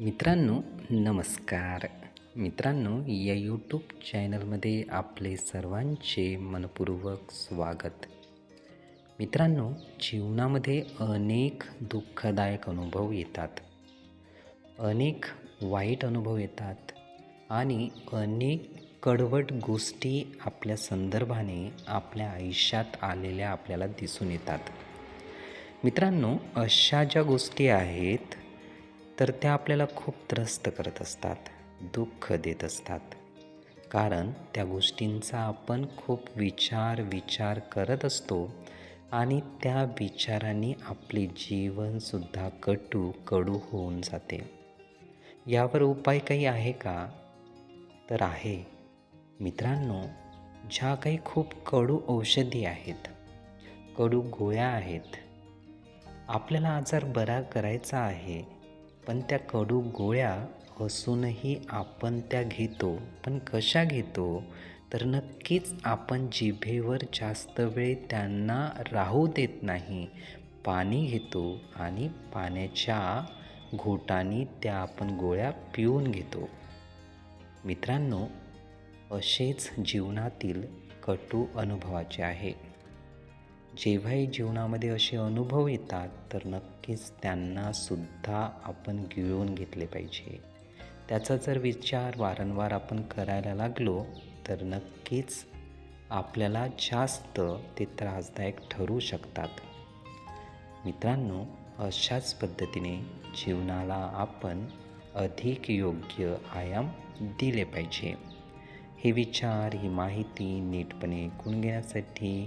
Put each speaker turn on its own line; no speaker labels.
मित्रांनो नमस्कार. मित्रांनो या यूट्यूब चॅनलमध्ये आपले सर्वांचे मनपूर्वक स्वागत. मित्रांनो जीवनामध्ये अनेक दुःखदायक अनुभव येतात. अनेक वाईट अनुभव येतात आणि अनेक कडवट गोष्टी आपल्या संदर्भाने आपल्या आयुष्यात आलेल्या आपल्याला दिसून येतात. मित्रांनो अशा ज्या गोष्टी आहेत तर त्या आपल्याला खूप त्रस्त करत असतात दुःख देत असतात. कारण त्या गोष्टींचा आपण खूप विचार विचार करत असतो आणि त्या विचारांनी आपले जीवनसुद्धा कटू कडू होऊन जाते. यावर उपाय काही आहे का? तर आहे. मित्रांनो ज्या काही खूप कडू औषधी आहेत कडू गोळ्या आहेत आपल्याला आजार बरा करायचा आहे पण त्या कडू गोळ्या असूनही आपण त्या घेतो. पण कशा घेतो? तर नक्कीच आपण जिभेवर जास्त वेळ त्यांना राहू देत नाही. पाणी घेतो आणि पाण्याच्या घोटाने त्या आपण गोळ्या पिऊन घेतो. मित्रांनो असेच जीवनातील कटू अनुभवाचे आहे. जेव्हाही जीवनामध्ये असे अनुभव येतात तर नक्कीच त्यांनासुद्धा आपण गिळून घेतले पाहिजे. त्याचा जर विचार वारंवार आपण करायला लागलो तर नक्कीच आपल्याला जास्त ते त्रासदायक ठरू शकतात. मित्रांनो अशाच पद्धतीने जीवनाला आपण अधिक योग्य आयाम दिले पाहिजे. हे विचार ही माहिती नीटपणे ऐकून घेण्यासाठी